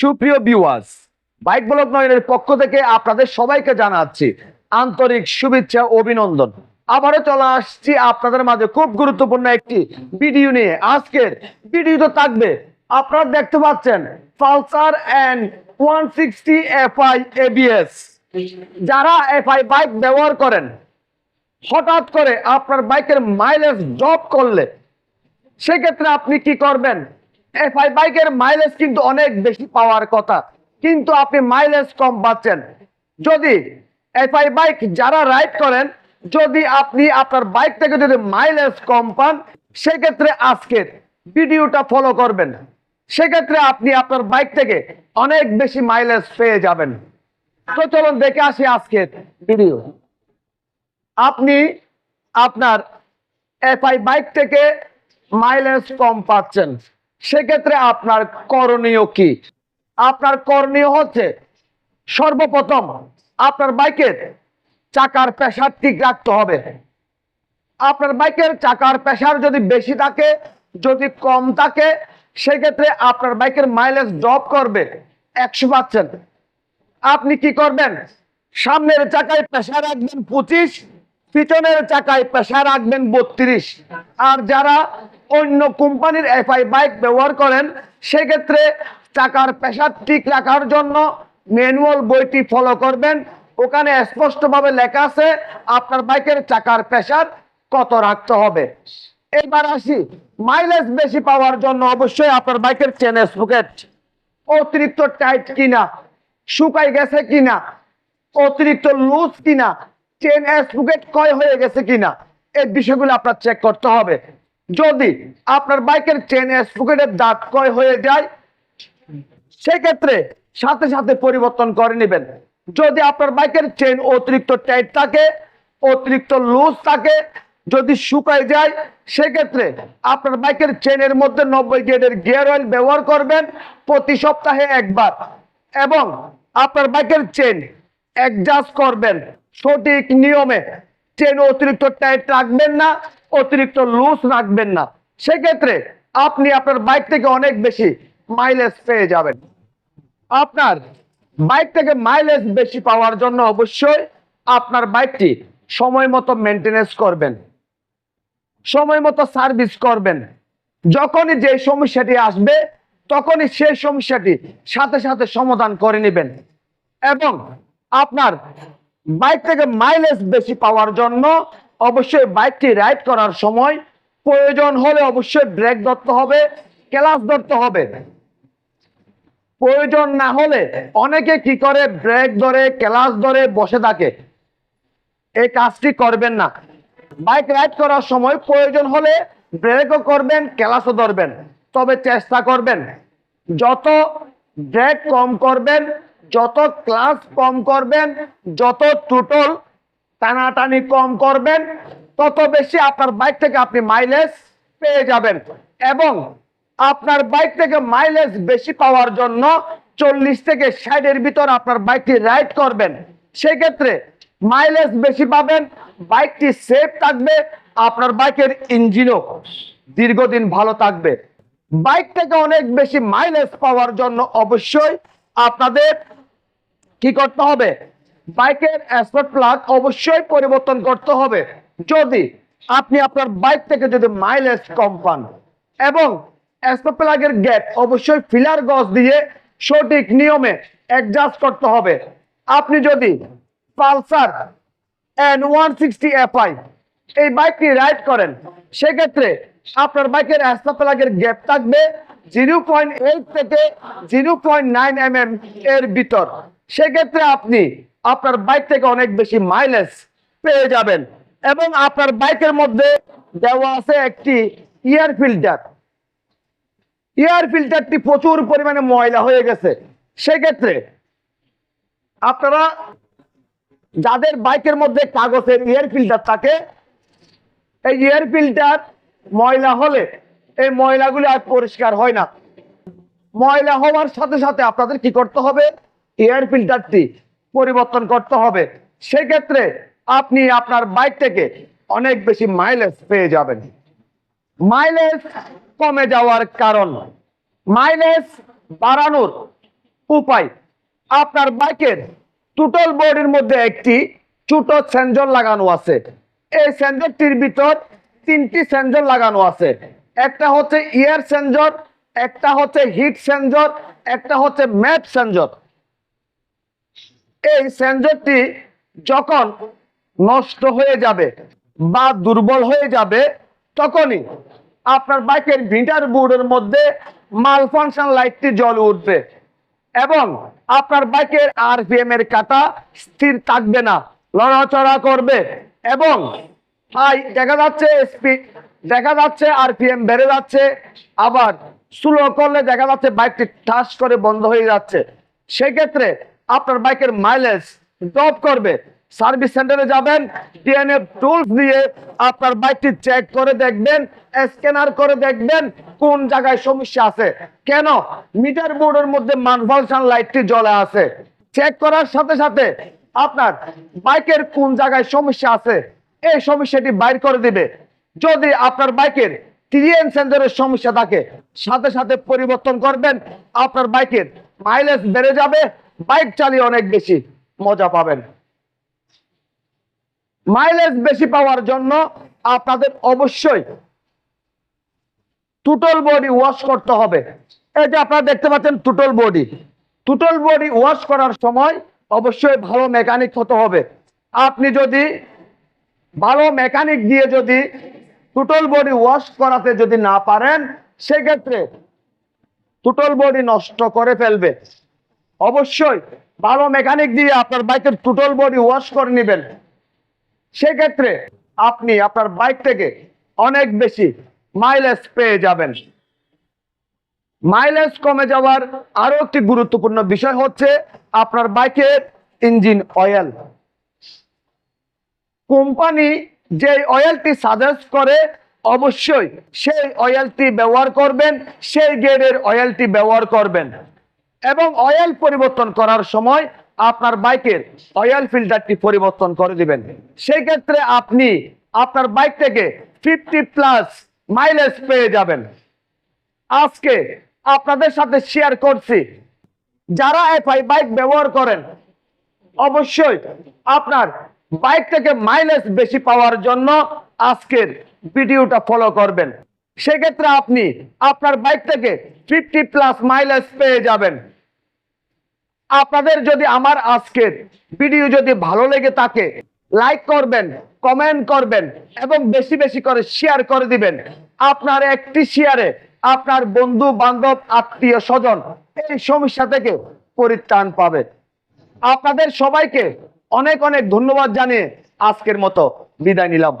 সুপ্রিয় viewers bike block নয়নের পক্ষ থেকে আপনাদের সবাইকে জানাচ্ছি আন্তরিক শুভেচ্ছা, অভিনন্দন। আবারও চলে আসছি আপনাদের মাঝে খুব গুরুত্বপূর্ণ একটি ভিডিও নিয়ে। আজকের ভিডিও তো থাকবে, আপনারা দেখতে পাচ্ছেন Pulsar N one sixty FI ABS যারা এফআই বাইক ব্যবহার করেন, হঠাৎ করে আপনার বাইকের মাইলেজ ড্রপ করলে, সেক্ষেত্রে আপনি কি করবেন? এফআই বাইকের মাইলেজ কিন্তু অনেক বেশি পাওয়ার কথা। কিন্তু আপনি মাইলেজ কম পাচ্ছেন। যদি এফআই বাইক যারা রাইড করেন, যদি আপনি আপনার বাইক থেকে যদি মাইলেজ কম পান, সেক্ষেত্রে আজকের ভিডিওটা ফলো করবেন। সেক্ষেত্রে আপনি আপনার বাইক থেকে অনেক বেশি মাইলেজ পেয়ে যাবেন। তো চলুন দেখে আসি আজকের ভিডিও আপনি আপনার এফআই বাইক থেকে মাইলেজ কম পাচ্ছেন। সেক্ষেত্রে আপনার করণীয় কি? আপনার করণীয় হচ্ছে সর্বপ্রথম আপনার বাইকের চাকার প্রেশার ঠিক রাখতে হবে। আপনার বাইকের চাকার প্রেশার যদি বেশি থাকে, যদি কম থাকে, সেক্ষেত্রে আপনার বাইকের মাইলেজ ড্রপ করবে একশো পাচ্ছেন আপনি কি করবেন? সামনের চাকায় পেশা রাখবেন পঁচিশ পিছনের চাকায় পেশা রাখবেন বত্রিশ। আর যারা অন্য কোম্পানির এফআই বাইক ব্যবহার করেন, সেক্ষেত্রে চাকার পেশা ঠিক রাখার জন্য ম্যানুয়াল বইটি ফলো করবেন। ওখানে স্পষ্টভাবে লেখা আছে, আপনার বাইকের চাকার পেশার কত রাখতে হবে। এবার আসি, মাইলেজ বেশি পাওয়ার জন্য অবশ্যই আপনার বাইকের চেন স্পকেট। অতিরিক্ত টাইট কিনা শুকাই গেছে কিনা, অতিরিক্ত লুজ কিনা চেন স্পুকেট ক্ষয় হয়ে গেছে কিনা, এই বিষয়গুলো আপনার চেক করতে হবে। যদি আপনার বাইকের চেন স্পুকেটের দাঁত ক্ষয় হয়ে যায়, সেক্ষেত্রে সাথে সাথে পরিবর্তন করে নেবেন। যদি আপনার বাইকের চেন অতিরিক্ত টাইট থাকে, অতিরিক্ত লুজ থাকে, যদি শুকায় যায়, সেক্ষেত্রে আপনার বাইকের চেনের মধ্যে নব্বই গ্রেডের গিয়ার অয়েল ব্যবহার করবেন প্রতি সপ্তাহে একবার এবং আপনার বাইকের চেন অ্যাডজাস্ট করবেন। সঠিক নিয়মে চেন অতিরিক্ত টাইট রাখবেন না, অতিরিক্ত লুজ রাখবেন না। সেক্ষেত্রে আপনি আপনার বাইক থেকে অনেক বেশি মাইলেজ পেয়ে যাবেন। আপনার বাইক থেকে মাইলেজ বেশি পাওয়ার জন্য অবশ্যই আপনার বাইকটি সময় মতো মেনটেনেন্স করবেন। সময় মতো সার্ভিস করবেন। যখনই যে সমস্যাটি আসবে, তখনই সেই সমস্যাটি সাথে সাথে সমাধান করে নেবেন। এবং আপনার বাইক থেকে মাইলেজ বেশি পাওয়ার জন্য অবশ্যই বাইকটি রাইড করার সময় প্রয়োজন হলে অবশ্যই ব্রেক ধরতে হবে ক্লাস ধরতে হবে। প্রয়োজন না হলে অনেকে কি করে ব্রেক ধরে ক্লাস ধরে বসে থাকে। এই কাজটি করবেন না। বাইক রাইড করার সময় প্রয়োজন হলে ব্রেকও করবেন ক্লাসও ধরবেন। তবে চেষ্টা করবেন। যত ব্রেক কম করবেন যত ক্লাস কম করবেন, যত টোটাল টানাটানি কম করবেন, তত বেশি আপনার বাইক থেকে আপনি মাইলেজ পেয়ে যাবেন। এবং আপনার বাইক থেকে মাইলেজ বেশি পাওয়ার জন্য চল্লিশ থেকে ষাটের ভিতর আপনার বাইকটি রাইড করবেন। সেক্ষেত্রে মাইলেজ বেশি পাবেন বাইকটি সেফ থাকবে, আপনার বাইকের ইঞ্জিনও দীর্ঘদিন ভালো থাকবে। বাইক থেকে অনেক বেশি মাইলেজ পাওয়ার জন্য অবশ্যই আপনাদের কি করতে হবে? বাইকের স্পট প্লাগ অবশ্যই পরিবর্তন করতে হবে। যদি আপনি আপনার বাইক থেকে যদি মাইলেজ কম পান এবং স্পট প্লাগের গেট অবশ্যই ফিলার গজ দিয়ে সঠিক নিয়মে অ্যাডজাস্ট করতে হবে। আপনি যদি Pulsar N one sixty FI এই বাইকটি রাইড করেন, সেক্ষেত্রে আপনার বাইকের স্পট প্লাগের গ্যাপ থাকবে জিরো পয়েন্ট এইট থেকে zero point nine M M এর ভিতর। সেক্ষেত্রে আপনি আপনার বাইক থেকে অনেক বেশি মাইলেজ পেয়ে যাবেন এবং আপনার বাইকের মধ্যে দেওয়া আছে একটি ইয়ার ফিল্টার এয়ার ফিল্টারটি প্রচুর পরিমাণে ময়লা হয়ে গেছে। সেক্ষেত্রে আপনারা যাদের বাইকের মধ্যে কাগজের এয়ার ফিল্টার থাকে, এই এয়ার ফিল্টার ময়লা হলে এই ময়লাগুলি আর পরিষ্কার হয় না। ময়লা হওয়ার সাথে সাথে আপনাদের কি করতে হবে? এয়ার ফিল্টারটি পরিবর্তন করতে হবে। সেক্ষেত্রে আপনি আপনার বাইক থেকে অনেক বেশি মাইলেজ পেয়ে যাবেন। মাইলেজ কমে যাওয়ার কারণ। মাইলেজ বাড়ানোর উপায়। আপনার বাইকের টোটাল বডির মধ্যে একটি ছোট সেন্সর লাগানো আছে। এই সেন্সরটির ভিতর তিনটি সেন্সর লাগানো আছে। একটা হচ্ছে ইয়ার সেন্সর, একটা হচ্ছে হিট সেন্সর, একটা হচ্ছে ম্যাপ সেন্সর। এই সেন্সরটি যখন নষ্ট হয়ে যাবে বা দুর্বল হয়ে যাবে, তখনই আপনার বাইকের মিটার বোর্ডের মধ্যে মাল ফাংশন লাইটটি জ্বলে উঠবে এবং আপনার বাইকের আরপিএম এর কাটা স্থির থাকবে না লড়াচড়া করবে এবং হাই দেখা যাচ্ছে স্পিড দেখা যাচ্ছে আরপিএম বেড়ে যাচ্ছে, আবার স্লো করলে দেখা যাচ্ছে বাইকটি ঠাস করে বন্ধ হয়ে যাচ্ছে। সেক্ষেত্রে আপনার বাইকের মাইলেজ ড্রপ করবে। সার্ভিস সেন্টারে যাবেন ডিএনএ টুলস দিয়ে আপনার বাইকটি চেক করে দেখবেন স্ক্যানার করে দেখবেন কোন জায়গায় সমস্যা আছে। কেন? মিটার বোর্ডের মধ্যে মানফাংশন লাইটটি জ্বলে আছে। চেক করার সাথে সাথে আপনার বাইকের কোন জায়গায় সমস্যা আছে, এই সমস্যাটি বাইর করে দিবে। যদি আপনার বাইকের টিএন সেন্সরের সমস্যা থাকে, সাথে সাথে পরিবর্তন করবেন, আপনার বাইকের মাইলেজ বেড়ে যাবে, বাইক চালিয়ে অনেক বেশি মজা পাবেন। মাইলেজ বেশি পাওয়ার জন্য আপনাদের অবশ্যই টুটল বডি ওয়াশ করতে হবে। এই যে আপনারা দেখতে পাচ্ছেন total body total body wash করার সময় অবশ্যই ভালো মেকানিক হতে হবে। আপনি যদি ভালো মেকানিক দিয়ে যদি টুটল বডি ওয়াশ করাতে যদি না পারেন, সেক্ষেত্রে টুটল বডি নষ্ট করে ফেলবে। অবশ্যই ভালো মেকানিক দিয়ে আপনার বাইকের টুটল বডি ওয়াশ করে নেবেন। সেক্ষেত্রে আপনি আপনার বাইক থেকে অনেক বেশি মাইলেজ পেয়ে যাবেন। মাইলেজ কমে যাওয়ার আরও একটি গুরুত্বপূর্ণ বিষয় হচ্ছে আপনার বাইকের ইঞ্জিন অয়েল কোম্পানি যে অয়েলটি সাজেস্ট করে, অবশ্যই সেই অয়েলটি ব্যবহার করবেন, সেই গ্রেডের অয়েলটি ব্যবহার করবেন। এবং অয়েল পরিবর্তন করার সময় আপনার বাইকের অয়েল ফিল্টারটি পরিবর্তন করে দিবেন। সেই ক্ষেত্রে আপনি আপনার বাইক থেকে ফিফটি প্লাস মাইলেজ পেয়ে যাবেন। আজকে আপনাদের সাথে শেয়ার করছি। যারা এফআই বাইক ব্যবহার করেন, অবশ্যই আপনার বাইক থেকে মাইলেজ বেশি পাওয়ার জন্য আজকের ভিডিওটা ফলো করবেন। সেক্ষেত্রে আপনি আপনার বাইক থেকে ফিফটি প্লাস মাইলেজ পেয়ে যাবেন। আপনাদের যদি আমার আজকের ভিডিও যদি ভালো লেগে থাকে লাইক করবেন কমেন্ট করবেন এবং বেশি বেশি করে শেয়ার করে দিবেন। আপনার একটি শেয়ারে আপনার বন্ধু, বান্ধব, আত্মীয়, স্বজন এই সমস্যা থেকে পরিত্রাণ পাবে। আপনাদের সবাইকে অনেক অনেক ধন্যবাদ জানিয়ে আজকের মতো বিদায় নিলাম।